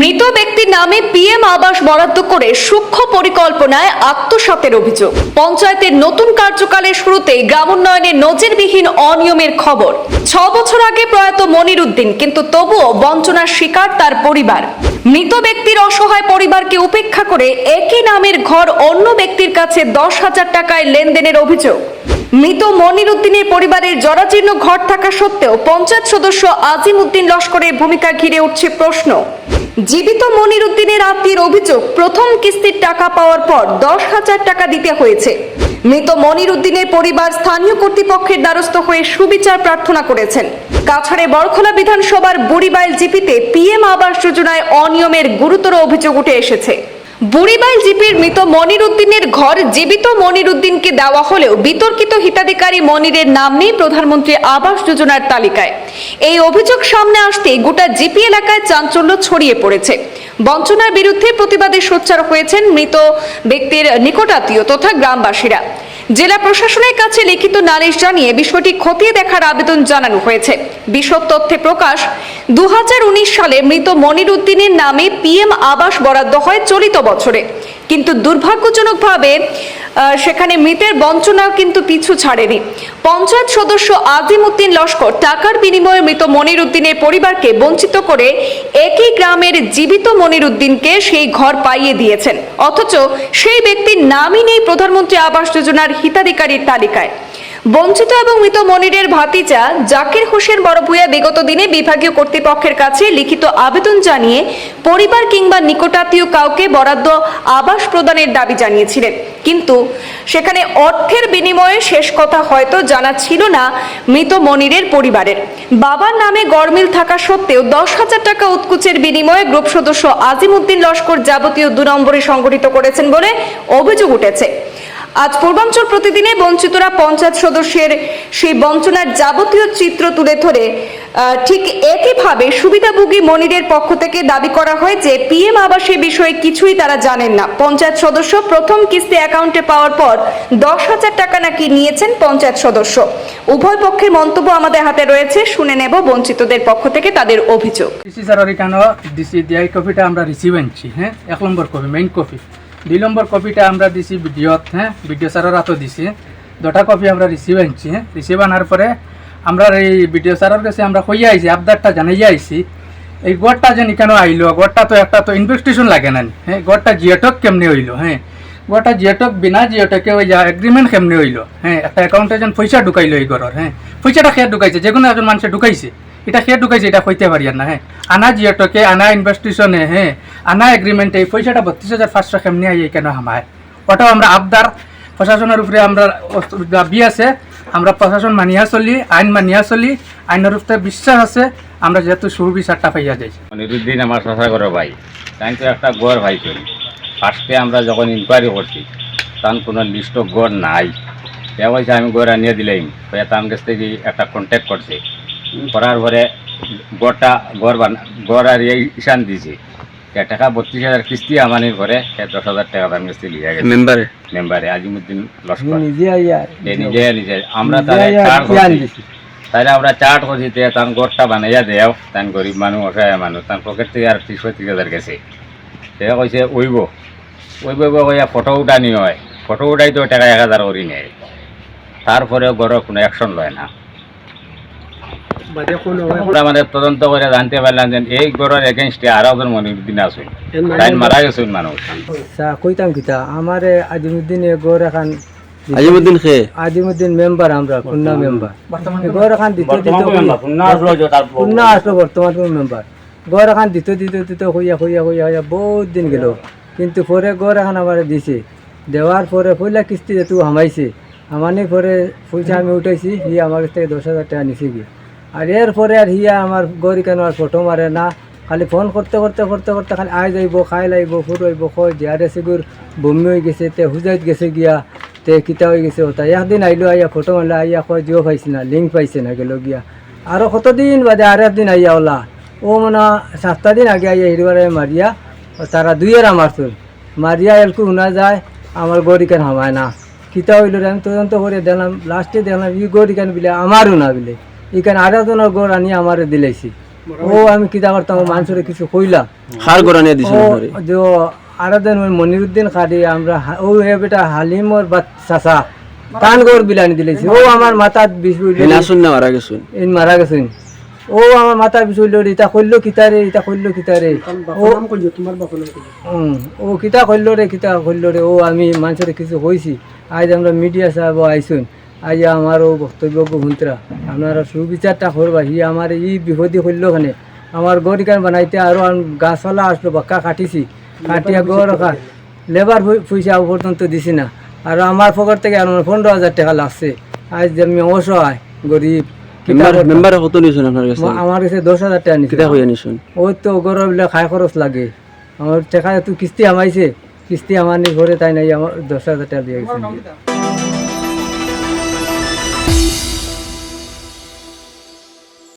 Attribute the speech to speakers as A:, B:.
A: মৃত ব্যক্তির নামে পিএম আবাস বরাদ্দ করে সূক্ষ্ম পরিকল্পনায় আত্মসাতের অভিযোগ। পঞ্চায়েতের নতুন কার্যকালের শুরুতেই গ্রামোন্নয়নের নজিরবিহীন অনিয়মের খবর। ছ বছর আগে প্রয়াত মনির উদ্দিন কিন্তু তবুও বঞ্চনার শিকার তার পরিবার। মৃত ব্যক্তির অসহায় পরিবারকে উপেক্ষা করে একই নামের ঘর অন্য ব্যক্তির কাছে দশ হাজার টাকায় লেনদেনের অভিযোগ। মৃত মনির উদ্দিনের পরিবারের জরাজীর্ণ ঘর থাকা সত্ত্বেও পঞ্চায়েত সদস্য আজিম উদ্দিন লস্করের ভূমিকা ঘিরে উঠছে প্রশ্ন। জীবিত মনির উদ্দিনের আত্মীয়ের অভিযোগ, প্রথম কিস্তির টাকা পাওয়ার পর দশ হাজার টাকা দিতে হয়েছে। মৃত মনির উদ্দিনের পরিবার স্থানীয় কর্তৃপক্ষের দ্বারস্থ হয়ে সুবিচার প্রার্থনা করেছেন। কাছাড়ে বরখোলা বিধানসভার বুড়িবাইল জিপিতে পিএম আবাস যোজনায় অনিয়মের গুরুতর অভিযোগ উঠে এসেছে। বুড়িবাইল জিপির মৃত মনির উদ্দিনের ঘর জীবিত মনির উদ্দিনকে দেওয়া হলেও বিতর্কিত হিতাধিকারী মনিরের নাম নেই প্রধানমন্ত্রী আবাস যোজনার তালিকায়। এই অভিযোগ সামনে আসতেই গোটা জিপি এলাকায় চাঞ্চল্য ছড়িয়ে পড়েছে। বঞ্চনার বিরুদ্ধে প্রতিবাদে সোচ্চার হয়েছেন মৃত ব্যক্তির নিকটাত্মীয় তথা গ্রামবাসীরা। জেলা প্রশাসনের কাছে লিখিত নালিশ জানিয়ে বিষয়টি খতিয়ে দেখার আবেদন জানানো হয়েছে। বিশদ তথ্যে প্রকাশ দু হাজার উনিশ সালে মৃত মনির উদ্দিনের নামে পিএম আবাস বরাদ্দ হয় চলিত বছরে। কিন্তু দুর্ভাগ্যজনকভাবে সেখানে মৃতের বঞ্চনা কিন্তু পিছু ছাড়েনি। পঞ্চায়েত সদস্য আজিম উদ্দিন লস্কর টাকার বিনিময়ে মৃত মনির উদ্দিনের পরিবারকে বঞ্চিত করে একই গ্রামের জীবিত মনির উদ্দিনকে সেই ঘর পাইয়ে দিয়েছেন। অথচ সেই ব্যক্তির নামই নেই প্রধানমন্ত্রী আবাস যোজনার হিতাধিকারীর তালিকায়। বঞ্চিত এবং মৃত মনিরের ভাতিজা জাকির হোসেন বড়ভূয়া বিগত দিনে বিভাগীয় কর্তৃপক্ষের কাছে লিখিত আবেদন জানিয়ে পরিবার কিংবা নিকটাত্মীয় কাউকে বরাদ্দ আবাস প্রদানের দাবি জানিয়েছিলেন। কিন্তু সেখানে অর্থের বিনিময়ে শেষ কথা হয়তো জানা ছিল না মৃত মনিরের পরিবারের। বাবার নামে গরমিল থাকা সত্ত্বেও দশ হাজার টাকা উৎকুচের বিনিময়ে গ্রুপ সদস্য আজিমউদ্দিন লস্কর যাবতীয় দু নম্বরে সংগঠিত করেছেন বলে অভিযোগ উঠেছে। আজ পূর্বাঞ্চল প্রতিদিনে বঞ্চিতরা পঞ্চায়েত সদস্যের সেই বঞ্চনার যাবতীয় চিত্র তুলে ধরে ঠিক একইভাবে সুবিধাভোগী মনিরের পক্ষ থেকে দাবি করা হয় যে পিএম আবাসের বিষয়ে কিছুই তারা জানেন না। পঞ্চায়েত সদস্য প্রথম কিস্তি অ্যাকাউন্টে পাওয়ার পর দশ হাজার টাকা নাকি নিয়েছেন পঞ্চায়েত সদস্য। উভয় পক্ষের মন্তব্য আমাদের হাতে রয়েছে, শুনে নেব বঞ্চিতদের পক্ষ থেকে তাদের অভিযোগ।
B: আমরা রিসিভ হ্যাঁ? এক নম্বর কপি মেইন কপি দুই নম্বর কপিটা আমরা দিছি ভিডিওত হ্যাঁ? ভিডিও স্যারের হাতও দিছি। দুটা কপি আমরা রিসিভ আনছি হ্যাঁ? রিসিভ আনার পরে আমরা এই ভিডিও স্যারের কাছে আমরা কইয়া আইছি আবদারটা জানাইয়া আইছি এই গড়টা যেন কেন আইলো গড়টা তো একটা তো ইনভেস্টিগেশন লাগে না হ্যাঁ? গড়টা জিওটক কেমনে হইল হ্যাঁ? গড়টা জিওটক বিনা জিওটকে ওই যা এগ্রিমেন্ট কেমনে হইল হ্যাঁ? একটা অ্যাকাউন্টে যেন পয়সা ঢুকাইলো এই ঘরের হ্যাঁ? পয়সাটা খেয়ে ঢুকাইছে যে কোনো একজন মানুষে ঢুকাইছে। এটা খেয়ে ঢুকাইছে এটা কইতে পারি না হ্যাঁ। আনা জিওটকে, আনা ইনভেস্টিগেশনে হ্যাঁ। আনা এগ্রিমেন্টে এই পয়সাটা বত্রিশ হাজার পাঁচশো কেমনে আই কেন হামায়? ওটাও আমরা আবদার, প্রশাসনের উপরে আমরা দাবি আছে। আমরা প্রশাসন মানিয়া চলি, আইন মানিয়া চলি। আইনের উপরে বিশ্বাস আছে, আমরা যেহেতু সুবিচারটা পাইয়া যাই।
C: নিরুদ্দিন আমার শশা করে ভাই, তাই তো একটা গড় ভাই করি। ফার্স্টে আমরা যখন ইনকোয়ারি করছি তখন কোনো লিস্ট গড় নাই। সে বলছে আমি গড় আনিয়ে দিলাম। তার কাছ থেকে একটা কন্ট্যাক্ট করছে। করার পরে গড়টা গড় বান গড় আর এই ইশান দিয়েছে। টাকা বত্রিশ হাজার কিস্তি আমানির পরে দশ হাজার টাকা তার কাছ থেকে লিয়ে গেছে।
D: মেম্বারে?
C: মেম্বারে আজিমুদ্দিন লস্কর।
E: নিজে
C: নিজে আমরা তাহলে করছি। তাহলে আমরা চার্ট করছি তে তার গড়টা বানাইয়া দেও তান গরিব মানুষ অসহায় মানুষ তার পকেট থেকে আর ত্রিশ পঁয়ত্রিশ হাজার গেছে। সে কইছে ওইব। ওইব ওইব কইয়া ফটো উঠানি হয়। ফটো উঠাই তো টাকা এক হাজার করি নেয়। তারপরে গড়ের কোনো অ্যাকশন লয় না। মানে তদন্ত করে জানতে পারলাম যে এই গড়ের এগেনস্টে আরও জন মনিরুদ্দিন আসুন তাই মারা গেছেন মানুষ।
E: চা কইতাম কিতা? আমারে আজিমুদ্দিন গড় এখন
D: আজিমুদ্দিন খে
E: আজিমুদ্দিন মেম্বার আমরা খুলনা মেম্বার গড় এখন দিতে দিতে খুলনা আসলো বর্তমান মেম্বার গড় এখন দিতে দিতে দিতে হইয়া হইয়া হইয়া হইয়া বহুত দিন গেল। কিন্তু পরে গড় এখন আমার দিছে। দেওয়ার পরে পয়লা কিস্তি যেহেতু হামাইছে। হামানি পরে পয়সা আমি উঠাইছি হি আমার কাছ থেকে দশ হাজার টাকা নিছে গিয়ে। আর এর পরে আর হিয়া আমার গড় কেন আর ফটো মারে না? খালি ফোন করতে করতে করতে করতে খালি আই যাইব, খাই লাইব ফুটাইব কয় যে আরে সেগুর বমি হয়ে গেছে, তে হুজাইত গেছে গিয়া, তে কিতা হয়ে গেছে ওটা। একদিন আইলো, আইয়া ফটো মারলে, আইয়া কয় জিও পাইছে না লিঙ্ক পাইছে না গেল গিয়া। আরও কতদিন বাদে আর একদিন আইয়া ওলা। ও মানে সাতটা দিন আগে আইয়া হিরবারে মারিয়া, তারা দুইয়ের আমার তোর মারিয়া এলকু শুনা যায়, আমার গড়ি কেন হামায় না? কিতা হইল আমি তদন্ত করে দিলাম লাস্টে দেখলাম, ই গড়ি কেন বিলে আমারও না বিলে। ইখানে আর একজনের গড় আনি আমারে দিলাইছি। ও আমি কিতা করতাম মানুষের কিছু কইলাম।
D: হার গড়া নিয়ে আপনারে
E: যে আরাধন মনিরুদ্দিন খাদি আমরা ও হে বেটা হালিমর বাত চাচা তান গড় বিলানি দিলেছি ও আমার মাথাত বিষ
D: হেনা শুন না মারা গেছেন।
E: ইন মারা গেছেন। ও আমার মাথা বিষ হইল ইটা কইলো কিতারে ইটা কইলো কিতারে ও উম, ও কিতা কইলো রে কিতা কইলো রে ও আমি মানুষের কিছু কইছি। আজ আমরা মিডিয়া সাহেব আইসুন। আজ আমার বক্তব্য শুনতরা আপনারা সুবিচারটা করবা। হি আমার ই বিপদে করল খানে আমার গড়ি কান বানাইতে আরও গাছপালা আসলো বাক্কা কাটিছি। কাটিয়া গড় রাখা। লেবার পয়সা পর্যন্ত দিছি না। আর আমার পকেট থেকে আর পনেরো হাজার টাকা লাগছে। আজ যে আমি অসহায় গরিব কিতা করতাম?
D: মেম্বারে কত নিছেন আপনার কাছে?
E: আমার কাছে দশ হাজার টাকা
D: কিতা হইয়া
E: ওই তো গরম খাই খরচ লাগে। আমার টাকা তুই কিস্তি আমাইছে। কিস্তি আমার নি ঘরে তাই নাই আমার দশ হাজার টাকা দিয়ে গেছে।